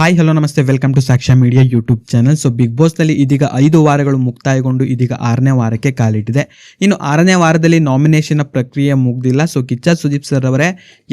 Hi hello ನಮಸ್ತೆ. Welcome to Sakshya media YouTube channel so big ಬಾಸ್ನಲ್ಲಿ ಇದೀಗ ಐದು ವಾರಗಳು ಮುಕ್ತಾಯಗೊಂಡು ಇದೀಗ ಆರನೇ ವಾರಕ್ಕೆ ಕಾಲಿಟ್ಟಿದೆ. ಇನ್ನು ಆರನೇ ವಾರದಲ್ಲಿ ನಾಮಿನೇಷನ್ ಪ್ರಕ್ರಿಯೆ ಮುಗ್ದಿಲ್ಲ. ಸೊ ಕಿಚ್ಚ ಸುದೀಪ್ ಸರ್ ಅವರೇ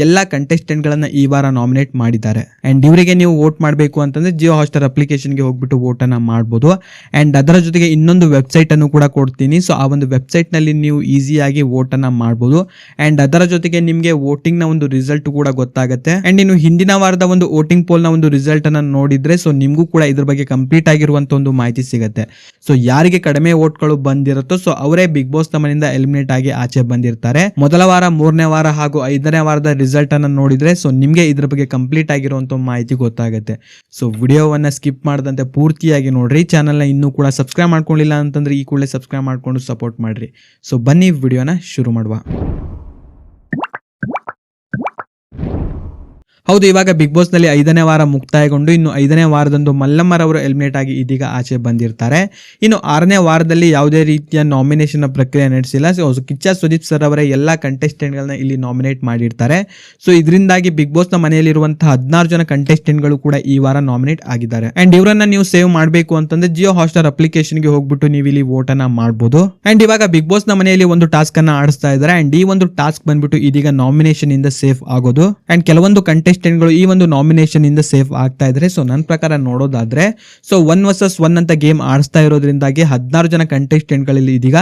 ಎಲ್ಲ ಕಂಟೆಸ್ಟೆಂಟ್ಗಳನ್ನು ಈ ವಾರ ನಾಮಿನೇಟ್ ಮಾಡಿದ್ದಾರೆ. ಆ್ಯಂಡ್ ಇವರಿಗೆ ನೀವು ವೋಟ್ ಮಾಡಬೇಕು ಅಂತಂದ್ರೆ ಜಿಯೋ ಹಾಸ್ಟರ್ ಅಪ್ಲಿಕೇಶನ್ಗೆ ಹೋಗ್ಬಿಟ್ಟು ವೋಟನ್ನು ಮಾಡ್ಬೋದು. ಆ್ಯಂಡ್ ಅದರ ಜೊತೆಗೆ ಇನ್ನೊಂದು ವೆಬ್ಸೈಟನ್ನು ಕೂಡ ಕೊಡ್ತೀನಿ. ಸೊ ಆ ಒಂದು ವೆಬ್ಸೈಟ್ನಲ್ಲಿ ನೀವು ಈಸಿಯಾಗಿ ವೋಟನ್ನು ಮಾಡ್ಬೋದು. ಆ್ಯಂಡ್ ಅದರ ಜೊತೆಗೆ ನಿಮಗೆ ವೋಟಿಂಗ್ನ ಒಂದು ರಿಸಲ್ಟ್ ಕೂಡ ಗೊತ್ತಾಗುತ್ತೆ. ಆ್ಯಂಡ್ ಇನ್ನು ಹಿಂದಿನ ವಾರದ ಒಂದು ವೋಟಿಂಗ್ ಪೋಲ್ನ ಒಂದು ರಿಸಲ್ಟ್ ಅನ್ನ ನೋಡಿದ್ರೆ ಸೊ ನಿಮಗೂ ಕೂಡ ಇದ್ರ ಬಗ್ಗೆ ಕಂಪ್ಲೀಟ್ ಆಗಿರುವಂತ ಒಂದು ಮಾಹಿತಿ ಸಿಗುತ್ತೆ. ಸೊ ಯಾರಿಗೆ ಕಡಿಮೆ ಓಟ್ಗಳು ಬಂದಿರುತ್ತೋ ಸೊ ಅವರೇ ಬಿಗ್ ಬಾಸ್ ತಮ್ಮನಿಂದ ಎಲಿಮಿನೇಟ್ ಆಗಿ ಆಚೆ ಬಂದಿರ್ತಾರೆ. ಮೊದಲ ವಾರ, ಮೂರನೇ ವಾರ ಹಾಗೂ ಐದನೇ ವಾರದ ರಿಸಲ್ಟ್ ಅನ್ನ ನೋಡಿದ್ರೆ ಸೊ ನಿಮ್ಗೆ ಇದ್ರ ಬಗ್ಗೆ ಕಂಪ್ಲೀಟ್ ಆಗಿರುವಂತ ಮಾಹಿತಿ ಗೊತ್ತಾಗುತ್ತೆ. ಸೊ ವಿಡಿಯೋವನ್ನ ಸ್ಕಿಪ್ ಮಾಡದಂತೆ ಪೂರ್ತಿಯಾಗಿ ನೋಡ್ರಿ. ಚಾನಲ್ನ ಇನ್ನೂ ಕೂಡ ಸಬ್ಸ್ಕ್ರೈಬ್ ಮಾಡ್ಕೊಂಡಿಲ್ಲ ಅಂತಂದ್ರೆ ಈ ಕೂಡಲೇ ಸಬ್ಸ್ಕ್ರೈಬ್ ಮಾಡ್ಕೊಂಡು ಸಪೋರ್ಟ್ ಮಾಡ್ರಿ. ಸೊ ಬನ್ನಿ, ವಿಡಿಯೋನ ಶುರು ಮಾಡುವ. ಹೌದು, ಇವಾಗ ಬಿಗ್ ಬಾಸ್ನಲ್ಲಿ ಐದನೇ ವಾರ ಮುಕ್ತಾಯಗೊಂಡು ಇನ್ನು ಐದನೇ ವಾರದಂದು ಮಲ್ಲಮ್ಮರವರು ಎಲಿಮಿನೇಟ್ ಆಗಿ ಇದೀಗ ಆಚೆ ಬಂದಿರ್ತಾರೆ. ಇನ್ನು ಆರನೇ ವಾರದಲ್ಲಿ ಯಾವುದೇ ರೀತಿಯ ನಾಮಿನೇಷನ್ ಪ್ರಕ್ರಿಯೆ ನಡೆಸಿಲ್ಲ. ಸೊ ಕಿಚ್ಚ ಸುದೀಪ್ ಸರ್ ಅವರ ಎಲ್ಲ ಕಂಟೆಸ್ಟೆಂಟ್ಗಳನ್ನ ಇಲ್ಲಿ ನಾಮಿನೇಟ್ ಮಾಡಿರ್ತಾರೆ. ಸೊ ಇದರಿಂದಾಗಿ ಬಿಗ್ ಬಾಸ್ನ ಮನೆಯಲ್ಲಿರುವಂತಹ ಹದಿನಾರು ಜನ ಕಂಟೆಸ್ಟೆಂಟ್ಗಳು ಕೂಡ ಈ ವಾರ ನಾಮಿನೇಟ್ ಆಗಿದ್ದಾರೆ. ಅಂಡ್ ಇವರನ್ನ ನೀವು ಸೇವ್ ಮಾಡಬೇಕು ಅಂತಂದ್ರೆ ಜಿಯೋ ಹಾಸ್ಟರ್ ಅಪ್ಲಿಕೇಶನ್ಗೆ ಹೋಗ್ಬಿಟ್ಟು ನೀವು ಇಲ್ಲಿ ವೋಟ್ ಅನ್ನ ಮಾಡಬಹುದು ಅಂಡ್ ಇವಾಗ ಬಿಗ್ ಬಾಸ್ನ ಮನೆಯಲ್ಲಿ ಒಂದು ಟಾಸ್ಕ್ ಅನ್ನ ಆಡಿಸ್ತಾ ಇದ್ದಾರೆ. ಅಂಡ್ ಈ ಒಂದು ಟಾಸ್ಕ್ ಬಂದ್ಬಿಟ್ಟು ಇದೀಗ ನಾಮಿನೇಷನ್ ಇಂದ ಸೇಫ್ ಆಗೋದು. ಅಂಡ್ ಕೆಲವೊಂದು ಕಂಟೆಸ್ಟೆಂಟ್ಗಳು ಈ ಒಂದು ನಾಮಿನೇಷನ್ ಇಂದ ಸೇಫ್ ಆಗ್ತಾ ಇದ್ರೆ ಸೊ ನನ್ನ ಪ್ರಕಾರ ನೋಡೋದಾದ್ರೆ ಸೊ ಒನ್ ವರ್ಸಸ್ ಒನ್ ಅಂತ ಗೇಮ್ ಆಡಿಸ್ತಾ ಇರೋದ್ರಿಂದಾಗಿ ಹದಿನಾರು ಜನ ಕಂಟೆಸ್ಟೆಂಟ್ಗಳಲ್ಲಿ ಇದೀಗ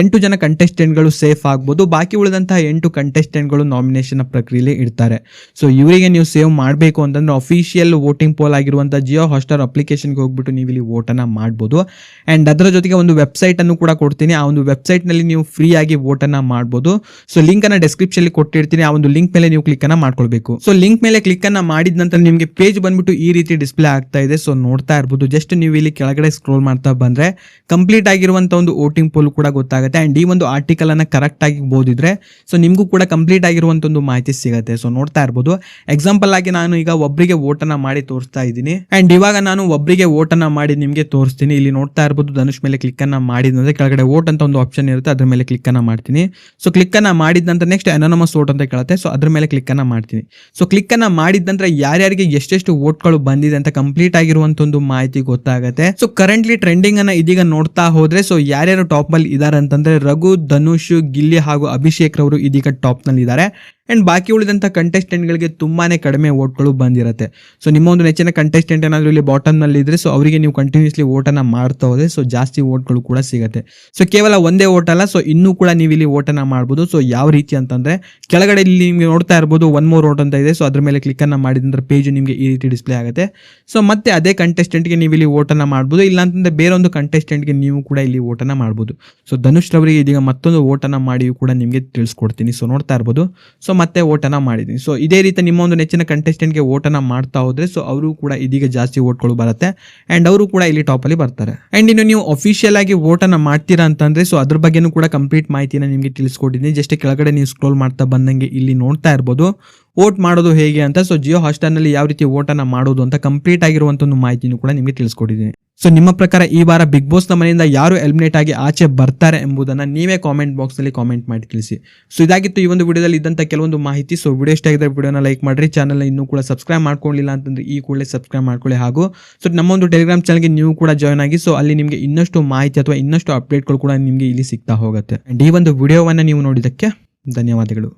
ಎಂಟು ಜನ ಕಂಟೆಸ್ಟೆಂಟ್ಗಳು ಸೇಫ್ ಆಗ್ಬೋದು. ಬಾಕಿ ಉಳಿದಂತಹ ಎಂಟು ಕಂಟೆಸ್ಟೆಂಟ್ಗಳು ನಾಮಿನೇಷನ್ ಪ್ರಕ್ರಿಯೆಯಲ್ಲಿ ಇರ್ತಾರೆ ಸೊ ಇವರಿಗೆ ನೀವು ಸೇವ್ ಮಾಡಬೇಕು ಅಂತಂದ್ರೆ ಅಫಿಷಿಯಲ್ ವೋಟಿಂಗ್ ಪೋಲ್ ಆಗಿರುವಂಥ ಜಿಯೋ ಅಪ್ಲಿಕೇಶನ್ ಅಪ್ಲಿಕೇಶನ್ಗೆ ಹೋಗ್ಬಿಟ್ಟು ನೀವು ಇಲ್ಲಿ ವೋಟನ್ನ ಮಾಡ್ಬೋದು. ಅಂಡ್ ಅದರ ಜೊತೆಗೆ ಒಂದು ವೆಬ್ಸೈಟ್ ಅನ್ನು ಕೂಡ ಕೊಡ್ತೀನಿ. ಆ ಒಂದು ವೆಬ್ಸೈಟ್ನಲ್ಲಿ ನೀವು ಫ್ರೀ ಆಗಿ ವೋಟನ್ನ ಮಾಡ್ಬೋದು. ಸೊ ಲಿಂಕ್ ಅನ್ನ ಡಿಸ್ಕ್ರಿಪ್ಷನ್ ಕೊಟ್ಟಿರ್ತೀನಿ. ಆ ಒಂದು ಲಿಂಕ್ ಮೇಲೆ ನೀವು ಕ್ಲಿಕ್ ಅನ್ನ ಮಾಡ್ಕೊಳ್ಬೇಕು. ಸೊ ಲಿಂಕ್ ಮೇಲೆ ಕ್ಲಿಕ್ ಅನ್ನ ಮಾಡಿದ ನಂತರ ನಿಮಗೆ ಪೇಜ್ ಬಂದ್ಬಿಟ್ಟು ಈ ರೀತಿ ಡಿಸ್ಪ್ಲೇ ಆಗ್ತಾ ಇದೆ. ಸೊ ನೋಡ್ತಾ ಇರ್ಬೋದು. ಜಸ್ಟ್ ನೀವು ಇಲ್ಲಿ ಕೆಳಗಡೆ ಸ್ಕ್ರೋಲ್ ಮಾಡ್ತಾ ಬಂದ್ರೆ ಕಂಪ್ಲೀಟ್ ಆಗಿರುವಂತ ಒಂದು ವೋಟಿಂಗ್ ಪೋಲ್ ಕೂಡ ಗೊತ್ತಾಗುತ್ತೆ. ಅಂಡ್ ಈ ಒಂದು ಆರ್ಟಿಕಲ್ ಅನ್ನ ಕರೆಕ್ಟ್ ಆಗಿ ಓದಿದ್ರೆ ಸೊ ನಿಮಗೂ ಕೂಡ ಕಂಪ್ಲೀಟ್ ಆಗಿರುವಂತ ಒಂದು ಮಾಹಿತಿ ಸಿಗುತ್ತೆ. ಸೊ ನೋಡ್ತಾ ಇರ್ಬೋದು. ಎಕ್ಸಾಂಪಲ್ ಆಗಿ ನಾನು ಈಗ ಒಬ್ಬರಿಗೆ ಅನ್ನ ಮಾಡಿ ತೋರಿಸ್ತಾ ಇದ್ದೀನಿ. ಅಂಡ್ ಇವಾಗ ನಾನು ಒಬ್ಬರಿಗೆ ಅನ್ನ ಮಾಡಿ ನಿಮಗೆ ತೋರಿಸ್ತೀನಿ. ಇಲ್ಲಿ ನೋಡ್ತಾ ಇರ್ಬೋದು, ಧನುಷ್ ಮೇಲೆ ಕ್ಲಿಕ್ ಅನ್ನ ಮಾಡಿದ್ರೆ ಕೆಳಗಡೆ ವೋಟ್ ಅಂತ ಒಂದು ಆಪ್ಷನ್ ಇರುತ್ತೆ. ಅದ್ರ ಮೇಲೆ ಕ್ಲಿಕ್ ಅನ್ನ ಮಾಡ್ತೀನಿ. ಸೊ ಕ್ಲಿಕ್ ಅನ್ನ ಮಾಡಿದ ನಂತರ ನೆಕ್ಸ್ಟ್ ಅನೋನಮಸ್ ವೋಟ್ ಅಂತ ಕೇಳುತ್ತೆ. ಸೊ ಅದ್ರ ಮೇಲೆ ಕ್ಲಿಕ್ ಅನ್ನ ಮಾಡ್ತೀನಿ. ಸೊ ಕ್ಲಿಕ್ ಅನ್ನ ಮಾಡಿದ ನಂತರ ಯಾರ್ಯಾರಿಗೆ ಎಷ್ಟೆಷ್ಟು ವೋಟ್ಗಳು ಬಂದಿದೆ ಅಂತ ಕಂಪ್ಲೀಟ್ ಆಗಿರುವಂತ ಒಂದು ಮಾಹಿತಿ ಗೊತ್ತಾಗುತ್ತೆ. ಸೊ ಕರೆಂಟ್ಲಿ ಟ್ರೆಂಡಿಂಗ್ ಅನ್ನ ಇದೀಗ ನೋಡ್ತಾ ಹೋದ್ರೆ ಸೊ ಯಾರ್ಯಾರು ಟಾಪ್ ಅಲ್ಲಿ ಇದಾರೆ ಅಂತಂದ್ರೆ ರಘು, ಧನುಷ್, ಗಿಲ್ಲಿ ಹಾಗೂ ಅಭಿಷೇಕ್ ರವರು ಇದೀಗ ಟಾಪ್ನಲ್ಲಿ ಇದ್ದಾರೆ ಅಂಡ್ ಬಾಕಿ ಉಳಿದಂಥ ಕಂಟೆಸ್ಟೆಂಟ್ಗಳಿಗೆ ತುಂಬಾನೇ ಕಡಿಮೆ ಓಟ್ಗಳು ಬಂದಿರುತ್ತೆ. ಸೊ ನಿಮ್ಮ ಒಂದು ನೆಚ್ಚಿನ ಕಂಟೆಸ್ಟೆಂಟ್ ಏನಾದರೂ ಇಲ್ಲಿ ಬಾಟಮ್ನಲ್ಲಿ ಇದ್ರೆ ಸೊ ಅವರಿಗೆ ನೀವು ಕಂಟಿನ್ಯೂಸ್ಲಿ ಓಟನ್ನು ಮಾಡ್ತಾ ಹೋದ್ರೆ ಸೊ ಜಾಸ್ತಿ ಓಟ್ಗಳು ಕೂಡ ಸಿಗುತ್ತೆ. ಸೊ ಕೇವಲ ಒಂದೇ ವೋಟ್ ಅಲ್ಲ ಸೊ ಇನ್ನೂ ಕೂಡ ನೀವು ಇಲ್ಲಿ ಓಟನ್ನು ಮಾಡ್ಬೋದು. ಸೊ ಯಾವ ರೀತಿ ಅಂತಂದ್ರೆ, ಕೆಳಗಡೆ ಇಲ್ಲಿ ನಿಮಗೆ ನೋಡ್ತಾ ಇರ್ಬೋದು, ಒನ್ ಮೋರ್ ಓಟ್ ಅಂತ ಇದೆ. ಸೊ ಅದ್ರ ಮೇಲೆ ಕ್ಲಿಕ್ಕನ್ನು ಮಾಡಿದ ನಂತರ ಪೇಜ್ ನಿಮಗೆ ಈ ರೀತಿ ಡಿಸ್ಪ್ಲೇ ಆಗುತ್ತೆ. ಸೊ ಮತ್ತೆ ಅದೇ ಕಂಟೆಸ್ಟೆಂಟ್ಗೆ ನೀವು ಇಲ್ಲಿ ವೋಟನ್ನು ಮಾಡ್ಬೋದು. ಇಲ್ಲ ಅಂತಂದ್ರೆ ಬೇರೊಂದು ಕಂಟೆಸ್ಟೆಂಟ್ಗೆ ನೀವು ಕೂಡ ಇಲ್ಲಿ ವೋಟನ್ನು ಮಾಡ್ಬೋದು. ಸೊ ಧನುಷ್ ರವರಿಗೆ ಇದೀಗ ಮತ್ತೊಂದು ವೋಟನ್ನು ಮಾಡಿಯೂ ಕೂಡ ನಿಮಗೆ ತಿಳಿಸ್ಕೊಡ್ತೀನಿ. ಸೊ ನೋಡ್ತಾ ಇರ್ಬೋದು. ಸೊ ಮತ್ತೆ ಓಟನ ಮಾಡಿದ್ದೀನಿ. ಸೊ ಇದೇ ರೀತಿ ನಿಮ್ಮ ಒಂದು ನೆಚ್ಚಿನ ಕಂಟೆಸ್ಟೆಂಟ್ಗೆ ಓಟನ ಮಾಡ್ತಾ ಹೋದ್ರೆ ಸೊ ಅವರು ಕೂಡ ಇದೀಗ ಜಾಸ್ತಿ ಓಟ್ಗಳು ಬರುತ್ತೆ. ಅಂಡ್ ಅವರು ಕೂಡ ಇಲ್ಲಿ ಟಾಪ್ ಅಲ್ಲಿ ಬರ್ತಾರೆ. ಅಂಡ್ ಇನ್ನು ನೀವು ಅಫಿಷಿಯಲ್ ಆಗಿ ಓಟನ ಮಾಡ್ತೀರಾ ಅಂತಂದ್ರೆ ಸೊ ಅದ್ರ ಬಗ್ಗೆನೂ ಕೂಡ ಕಂಪ್ಲೀಟ್ ಮಾಹಿತಿನ ನಿಮಗೆ ತಿಳಿಸ್ಕೊಟ್ಟಿದ್ದೀನಿ. ಜಸ್ಟ್ ಕೆಳಗಡೆ ನೀವು ಸ್ಕ್ರೋಲ್ ಮಾಡ್ತಾ ಬಂದಂಗೆ ಇಲ್ಲಿ ನೋಡ್ತಾ ಇರ್ಬೋದು. ವೋಟ್ ಮಾಡೋದು ಹೇಗೆ ಅಂತ ಸೊ ಜಿಯೋ ಹಾಸ್ಟೆಲ್ನಲ್ಲಿ ಯಾವ ರೀತಿ ವೋಟನ್ನ ಮಾಡೋದು ಅಂತ ಕಂಪ್ಲೀಟ್ ಆಗಿರುವಂತ ಒಂದು ಮಾಹಿತಿನೂ ಕೂಡ ನಿಮಗೆ ತಿಳಿಸ್ಕೊಟ್ಟಿದ್ದೀನಿ. ಸೊ ನಿಮ್ಮ ಪ್ರಕಾರ ಈ ವಾರ ಬಿಗ್ ಬಾಸ್ನ ಮನೆಯಿಂದ ಯಾರು ಎಲಿಮಿನೇಟ್ ಆಗಿ ಆಚೆ ಬರ್ತಾರೆ ಎಂಬುದನ್ನು ನೀವೇ ಕಾಮೆಂಟ್ ಬಾಕ್ಸ್ನಲ್ಲಿ ಕಾಮೆಂಟ್ ಮಾಡಿ ತಿಳಿಸಿ. ಸೊ ಇದಾಗಿತ್ತು ಈ ಒಂದು ವಿಡಿಯೋದಲ್ಲಿ ಇದ್ದಂಥ ಕೆಲವೊಂದು ಮಾಹಿತಿ. ಸೊ ವಿಡಿಯೋ ಇಷ್ಟ ಆಗಿದ್ರೆ ವಿಡಿಯೋನ ಲೈಕ್ ಮಾಡಿರಿ. ಚಾನಲ್ನ ಇನ್ನೂ ಕೂಡ ಸಬ್ಸ್ಕ್ರೈಬ್ ಮಾಡ್ಕೊಳ್ಳಿಲ್ಲ ಅಂತಂದ್ರೆ ಈ ಕೂಡಲೇ ಸಬ್ಸ್ಕ್ರೈಬ್ ಮಾಡ್ಕೊಳ್ಳಿ. ಹಾಗೂ ಸೊ ನಮ್ಮ ಒಂದು ಟೆಲಿಗ್ರಾಮ್ ಚಾನಲ್ಗೆ ನೀವು ಕೂಡ ಜಾಯ್ನ್ ಆಗಿ ಸೊ ಅಲ್ಲಿ ನಿಮಗೆ ಇನ್ನಷ್ಟು ಮಾಹಿತಿ ಅಥವಾ ಇನ್ನಷ್ಟು ಅಪ್ಡೇಟ್ಗಳು ಕೂಡ ನಿಮಗೆ ಇಲ್ಲಿ ಸಿಗ್ತಾ ಹೋಗುತ್ತೆ. ಅಂಡ್ ಈ ಒಂದು ವಿಡಿಯೋವನ್ನು ನೀವು ನೋಡಿದ್ದಕ್ಕೆ ಧನ್ಯವಾದಗಳು.